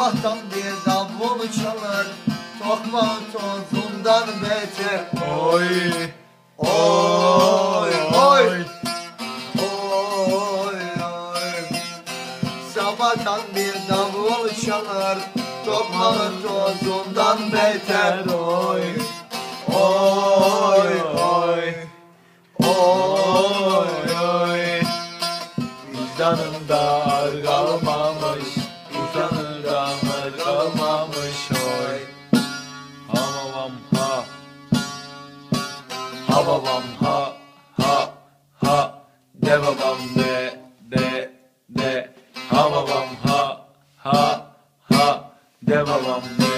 Sabahtan bir davul çalar. Tokma tozundan beter. Oy, Oy oy. Oy. Oy Sabahtan bir davul çalar. Tokma tozundan beter. Oy. Oy oy oy, oy. Vicdanında ar babam ha, ha, ha. De babam de, de, de. Ha babam ha, ha, ha. De babam